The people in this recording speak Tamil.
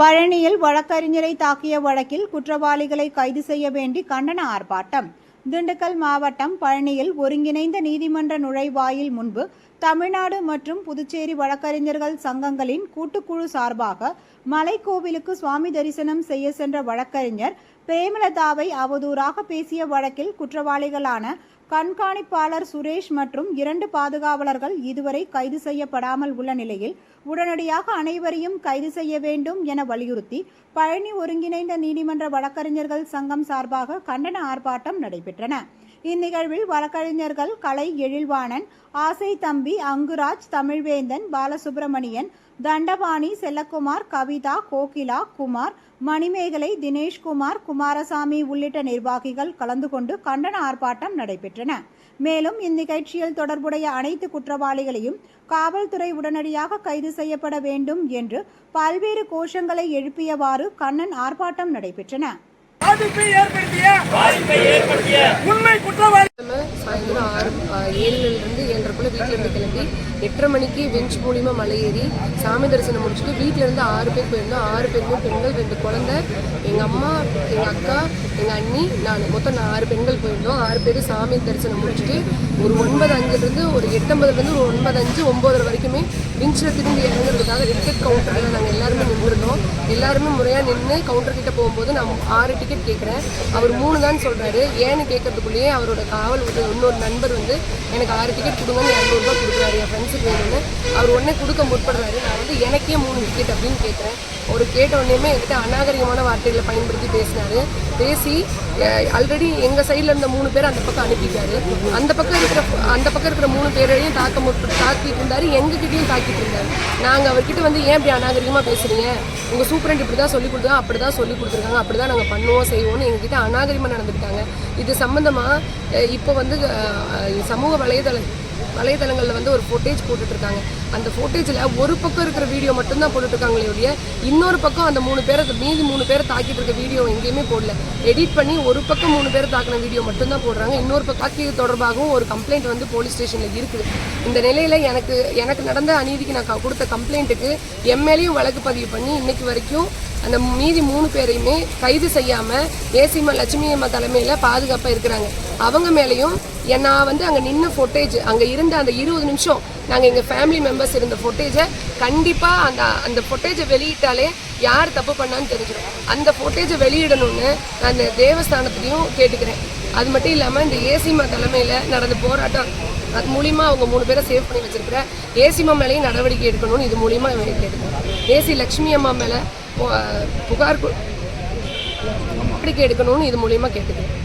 பழனியில் வழக்கறிஞரை தாக்கிய வழக்கில் குற்றவாளிகளை கைது செய்ய வேண்டி கண்டன ஆர்ப்பாட்டம். திண்டுக்கல் மாவட்டம் பழனியில் ஒருங்கிணைந்த நீதிமன்ற நுழைவாயில் முன்பு தமிழ்நாடு மற்றும் புதுச்சேரி வழக்கறிஞர்கள் சங்கங்களின் கூட்டுக்குழு சார்பாக மலைக்கோவிலுக்கு சுவாமி தரிசனம் செய்ய சென்ற வழக்கறிஞர் பிரேமலதாவை அவதூறாக பேசிய வழக்கில் குற்றவாளிகளான கண்காணிப்பாளர் சுரேஷ் மற்றும் இரண்டு பாதுகாவலர்கள் இதுவரை கைது செய்யப்படாமல் உள்ள நிலையில் உடனடியாக அனைவரையும் கைது செய்ய வேண்டும் என வலியுறுத்தி பழனி ஒருங்கிணைந்த நீதிமன்ற வழக்கறிஞர்கள் சங்கம் சார்பாக கண்டன ஆர்ப்பாட்டம் நடைபெற்றன. இந்நிகழ்வில் வழக்கறிஞர்கள் கலை எழில்வாணன் ஆசை தம்பி அங்குராஜ் தமிழ்வேந்தன் பாலசுப்பிரமணியன் தண்டபாணி செல்லக்குமார் கவிதா கோகிலா குமார் மணிமேகலை தினேஷ்குமார் குமாரசாமி உள்ளிட்ட நிர்வாகிகள் கலந்து கொண்டு கண்டன ஆர்ப்பாட்டம் நடைபெற்றன. மேலும் இந்நிகழ்ச்சியில் தொடர்புடைய அனைத்து குற்றவாளிகளையும் காவல்துறை உடனடியாக கைது செய்யப்பட வேண்டும் என்று பல்வேறு கோஷங்களை எழுப்பியவாறு கண்ணன் ஆர்ப்பாட்டம் நடைபெற்றன. பாதிப்பை ஏற்படுத்திய பாதிப்பை ஏற்படுத்திய உண்மை குற்றவாளி சாயந்தரம் ஆறு ஏழுலேருந்து ஏழரைக்குள்ளே வீட்டிலேருந்து கிளம்பி எட்டரை மணிக்கு பெஞ்ச் மூலியமாக மலை ஏறி சாமி தரிசனம் முடிச்சுட்டு வீட்டிலேருந்து ஆறு பேர் போயிருந்தோம். ஆறு பேருமே பெண்கள் ரெண்டு குழந்தை எங்கள் அம்மா எங்கள் அக்கா எங்கள் அண்ணி நான் மொத்தம் நான் ஆறு பெண்கள் போயிருந்தோம். ஆறு பேர் சாமி தரிசனம் முடிச்சுட்டு ஒரு ஒன்பது அஞ்சுலேருந்து ஒரு எட்டம்பதுலேருந்து ஒரு ஒன்பது அஞ்சு ஒம்போதரை வரைக்குமே பெஞ்சில் திரும்பி இறங்குறதுக்காக டிக்கெட் கவுண்டரில் நாங்கள் எல்லாருமே நின்றுருந்தோம். எல்லாருமே முறையாக நின்று கவுண்டர் கிட்ட போகும்போது நான் ஆறு டிக்கெட் கேட்குறேன் அவர் மூணு தான் சொல்கிறாரு ஏன்னு கேட்கறதுக்குள்ளேயே அவரோட காவல் இன்னொரு நண்பர் வந்து எனக்கு ஆறு டிக்கெட் கொடுங்கன்னு இரநூறுபா கொடுக்குறாரு. என் ஃப்ரெண்ட்ஸுக்கு வேணும்னு. அவர் உடனே கொடுக்க முற்படுறாரு. நான் வந்து எனக்கே மூணு டிக்கெட் அப்படின்னு கேட்குறேன் ஒரு கேட்ட உடனேமே என்கிட்ட அநாகரிகமான வார்த்தைகளை பயன்படுத்தி பேசினார். பேசி ஆல்ரெடி எங்கள் சைடில் இருந்த மூணு பேர் அந்த பக்கம் அனுப்பிட்டாரு. அந்த பக்கம் இருக்கிற அந்த பக்கம் இருக்கிற மூணு பேரையும் தாக்க முற்பட்டு தாக்கிட்டு எங்கிட்டயும் தாக்கி தாக்கிட்டு இருந்தாரு நாங்கள் அவர்கிட்ட வந்து ஏன் இப்படி அநாகரிகமாக பேசுறீங்க? உங்கள் சூப்பரண்ட் இப்படி தான் சொல்லி கொடுத்தா அப்படி தான் சொல்லி கொடுத்துருக்காங்க. அப்படி தான் நாங்கள் பண்ணுவோம் செய்வோம்னு எங்ககிட்ட அநாகரிகமாக நடந்துக்கிட்டாங்க. இது சம்மந்தமாக இப்போ வந்து சமூக வலைதள வலைதளங்களில் வந்து ஒரு ஃபோட்டேஜ் போட்டுட்ருக்காங்க. அந்த ஃபோட்டேஜில் ஒரு பக்கம் இருக்கிற வீடியோ மட்டும்தான் போட்டுட்ருக்காங்களே ஒழிய இன்னொரு பக்கம் அந்த மூணு பேரை மீதி மூணு பேரை தாக்கிட்டு இருக்க வீடியோ எங்கேயுமே போடல. எடிட் பண்ணி ஒரு பக்கம் மூணு பேரை தாக்கின வீடியோ மட்டும்தான் போடுறாங்க. இன்னொரு பக்கம் தாக்கியது தொடர்பாகவும் ஒரு கம்ப்ளைண்ட் வந்து போலீஸ் ஸ்டேஷனில் இருக்குது. இந்த நிலையில் எனக்கு எனக்கு நடந்த அநீதிக்கு நான் கொடுத்த கம்ப்ளைண்ட்டுக்கு எம்எல்ஏயும் வழக்கு பதிவு பண்ணி இன்னைக்கு வரைக்கும் அந்த மீதி மூணு பேரையுமே கைது செய்யாமல் ஏசிமா லட்சுமி அம்மா தலைமையில் பாதுகாப்பாக இருக்கிறாங்க. அவங்க மேலேயும் நான் வந்து அங்கே நின்று ஃபோட்டேஜ் அங்கே இருந்த அந்த இருபது நிமிஷம் நாங்கள் எங்கள் ஃபேமிலி மெம்பர்ஸ் இருந்த ஃபோட்டேஜை கண்டிப்பாக அந்த அந்த ஃபோட்டேஜை வெளியிட்டாலே யார் தப்பு பண்ணான்னு தெரிஞ்சிடும். அந்த ஃபோட்டேஜை வெளியிடணும்னு நான் அந்த தேவஸ்தானத்துலேயும் கேட்டுக்கிறேன். அது மட்டும் இல்லாமல் இந்த ஏசிமா தலைமையில் நடந்த போராட்டம் அது மூலிமா அவங்க மூணு பேரை சேவ் பண்ணி வச்சிருக்கிற ஏசிமா மேலேயும் நடவடிக்கை எடுக்கணும்னு இது மூலிமா கேட்டுக்கிறேன் ஏசி லக்ஷ்மி அம்மா மேலே புகார் நடவடிக்கை எடுக்கணும்னு இது மூலிமா கேட்டுக்கிறேன்